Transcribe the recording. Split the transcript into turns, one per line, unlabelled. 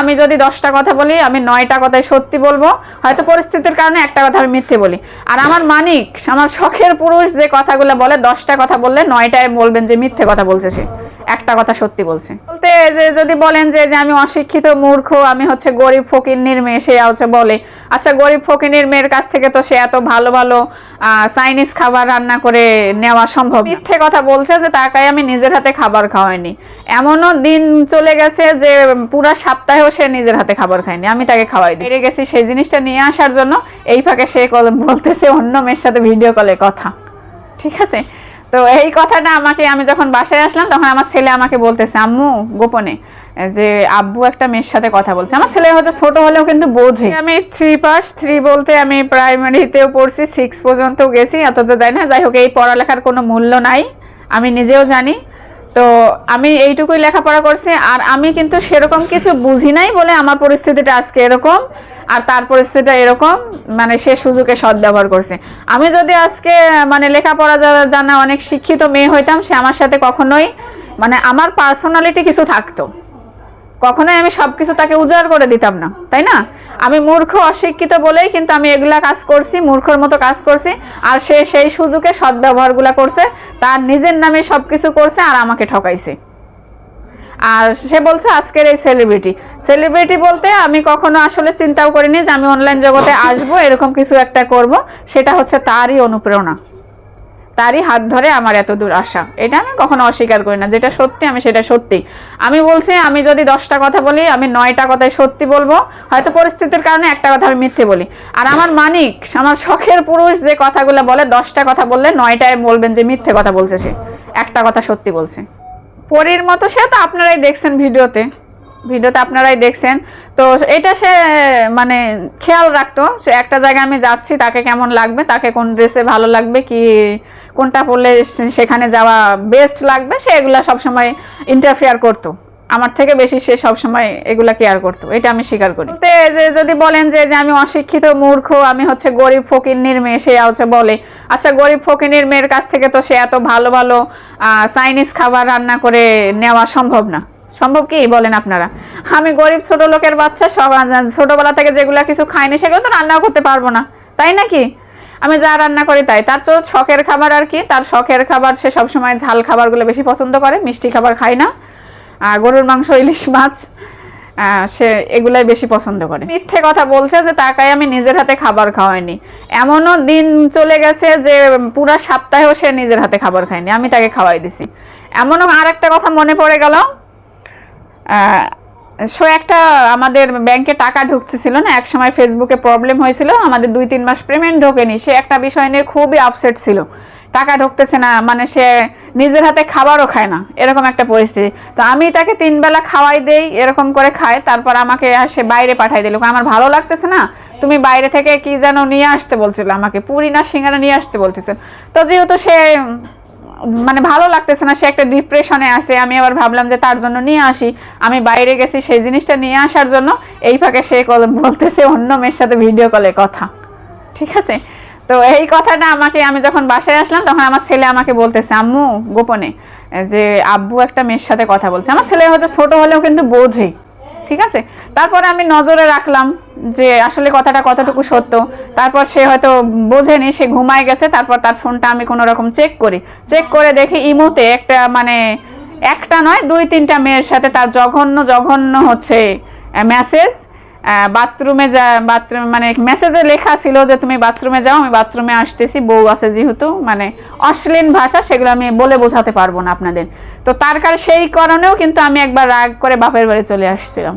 আমি যদি দশটা কথা বলি, আমি নয়টা কথায় সত্যি বলব। হয়তো পরিস্থিতির কারণে একটা কথা আমি মিথ্যে বলি। আর আমার মানিক, আমার শখের পুরুষ যে কথাগুলো বলে, দশটা কথা বললে নয়টায় বলবেন যে মিথ্যে কথা বলছে সে। একটা কথা সত্যি বলছে। বলতে যে যদি বলেন যে আমি অশিক্ষিত মূর্খ, আমি হচ্ছে গরিব ফকিন্নির মেয়ে, সে হচ্ছে বলে। আচ্ছা গরিব ফকিন্নির মেয়ের কাছ থেকে তো সে এত ভালো ভালো চাইনিজ খাবার রান্না করে নেওয়া সম্ভব মিথ্যে কথা বলছে যে তাকাই আমি নিজের হাতে খাবার খাওয়াইনি। এমনও দিন চলে গেছে যে পুরা সপ্তাহেও সে নিজের হাতে খাবার খায়নি। আমি তাকে খাওয়াই দিই বেড়ে গেছি সেই জিনিসটা নিয়ে আসার জন্য। এই ফাঁকে সে বলতেছে অন্য মেয়ের সাথে ভিডিও কলে কথা। ঠিক আছে? তো এই কথাটা আমাকে, আমি যখন বাসায় আসলাম, তখন আমার ছেলে আমাকে বলতেছে, আম্মু, গোপনে যে আব্বু একটা মেয়ের সাথে কথা বলছে। আমার ছেলে হয়তো ছোট হলেও কিন্তু বোঝে। আমি থ্রি পাস থ্রি বলতে আমি প্রাইমারিতেও পড়ছি সিক্স পর্যন্ত গেছি, অথচ যাই না, যাই হোক, এই পড়ালেখার কোনো মূল্য নাই। আমি নিজেও জানি তো আমি এইটুকুই লেখাপড়া করছি, আর আমি কিন্তু সেরকম কিছু বুঝি নাই বলে আমার পরিস্থিতিটা আজকে এরকম, আর তার পরিস্থিতিটা এরকম মানে সে সুযোগে সদ্ব্যবহার করছে। আমি যদি আজকে মানে লেখাপড়া জানা অনেক শিক্ষিত মেয়ে হইতাম, সে আমার সাথে কখনোই মানে আমার পার্সোনালিটি কিছু থাকতো। কখনোই আমি সব কিছু তাকে উজাড় করে দিতাম না, তাই না? আমি মূর্খ, অশিক্ষিত বলেই কিন্তু আমি এগুলা কাজ করছি, মূর্খর মতো কাজ করছি, আর সে সেই সুযোগে সদ্ব্যবহারগুলা করছে, তার নিজের নামে সব কিছু করছে আর আমাকে ঠকাইছে। আর সে বলছে, আজকের এই সেলিব্রিটি সেলিব্রিটি বলতে আমি কখনো আসলে চিন্তাও করিনি যে আমি অনলাইন জগতে আসব, এরকম কিছু একটা করব, সেটা হচ্ছে তারই অনুপ্রেরণা। তারই হাত ধরে আমার এত দূর আসা। এটা আমি কখনো অস্বীকার করি না, যেটা সত্যি আমি সেটা সত্যি। আমি বলছি, আমি যদি দশটা কথা বলি, আমি নয়টা কথাই সত্যি বলব। হয়তো পরিস্থিতির কারণে একটা কথা আমি মিথ্যে বলি। আর আমার মানিক, আমার শখের পুরুষ যে কথাগুলো বলে, দশটা কথা বললে নয়টায় বলবেন যে মিথ্যে কথা বলছে সে। একটা কথা সত্যি বলছে। পরীর মতো সে তো আপনারাই দেখছেন ভিডিওতে। ভিডিওতে আপনারাই দেখছেন। তো এটা সে মানে খেয়াল রাখতো। সে একটা জায়গায় আমি যাচ্ছি, তাকে কেমন লাগবে, তাকে কোন ড্রেসে ভালো লাগবে, কি কোনটা পড়লে সেখানে যাওয়া বেস্ট লাগবে, সে এগুলা সবসময় ইন্টারফেয়ার করতো। আমার থেকে বেশি সে সবসময় এগুলা কেয়ার করতো, এটা আমি স্বীকার করি। বলতে যে যদি বলেন যে যে আমি অশিক্ষিত মূর্খ, আমি হচ্ছে গরিব ফকিন্নির মেয়ে, সে হচ্ছে বলে। আচ্ছা গরিব ফকিন্নির মেয়ের কাছ থেকে তো সে এত ভালো ভালো চাইনিজ খাবার রান্না করে নেওয়া সম্ভব না। সম্ভব কি? বলেন আপনারা। আমি গরিব ছোট লোকের বাচ্চা, সব ছোটবেলা থেকে যেগুলা কিছু খাইনি, সেগুলো তো রান্নাও করতে পারব না। তাই নাকি? আমি যা রান্না করি তাই। তার তো শখের খাবার আর কি। তার শখের খাবার, সে সবসময় ঝাল খাবারগুলো বেশি পছন্দ করে, মিষ্টি খাবার খায় না। আর গরুর মাংস, ইলিশ মাছ সে এগুলাই বেশি পছন্দ করে। মিথ্যে কথা বলছে যে তাকাই আমি নিজের হাতে খাবার খাওয়াইনি। এমনও দিন চলে গেছে যে পুরা সপ্তাহেও সে নিজের হাতে খাবার খায়নি। আমি তাকে খাওয়াই দিছি। এমনও আর একটা কথা মনে পড়ে গেল। সো একটা আমাদের ব্যাংকে টাকা ঢুকতেছিল না, এক সময় ফেসবুকে প্রবলেম হয়েছিল, আমাদের দুই তিন মাস পেমেন্ট ঢোকেনি। সে একটা বিষয় নিয়ে খুবই আপসেট ছিল। টাকা ঢুকতেছে না মানে সে নিজের হাতে খাবারও খায় না, এরকম একটা পরিস্থিতি। তো আমি তাকে তিন বেলা খাওয়াই দেই, এরকম করে খায়, তারপর আমাকে সে বাইরে পাঠাই দিল। আমার ভালো লাগতেছে না, তুমি বাইরে থেকে কি যেন নিয়ে আসতে বলছিল আমাকে পুরি না সিঙ্গারা নিয়ে আসতে বলতেছে। তো যেহেতু সে মানে ভালো লাগতেছে না, সে একটা ডিপ্রেশনে আছে, আমি আবার ভাবলাম যে তার জন্য নিয়ে আসি। আমি বাইরে গেছি, সেই জিনিসটা নিয়ে আসার জন্য এই ফাঁকে সে কল- বলতেছে, অন্য মেয়ের সাথে ভিডিও কলে কথা। ঠিক আছে? তো এই কথাটা আমাকে, আমি যখন বাসায় আসলাম, তখন আমার ছেলে আমাকে বলতেছে, আম্মু, গোপনে, যে আব্বু একটা মেয়ের সাথে কথা বলছে। আমার ছেলে হয়তো ছোট হলেও কিন্তু বোঝে। ঠিক আছে? তারপরে আমি নজরে রাখলাম যে আসলে কথাটা কতটুকু সত্য। তারপর সে হয়তো বোঝেনি, সে ঘুমায় গেছে, তারপর তার ফোনটা আমি কোনো রকম চেক করি। চেক করে দেখি ইমোতে একটা মানে একটা নয়, দুই তিনটা মেয়ের সাথে তার জঘন্য জঘন্য হচ্ছে মেসেজ বাথরুমে যা, বাথরুম মানে মেসেজে লেখা ছিল যে তুমি বাথরুমে যাও, আমি বাথরুমে আসতেছি, বউ আছে যেহেতু মানে অশ্লীল ভাষা, সেগুলো আমি বলে বোঝাতে পারব না আপনাদের। তো তার কারণে সেই কারণেও কিন্তু আমি একবার রাগ করে বাপের বাড়ি চলে আসছিলাম।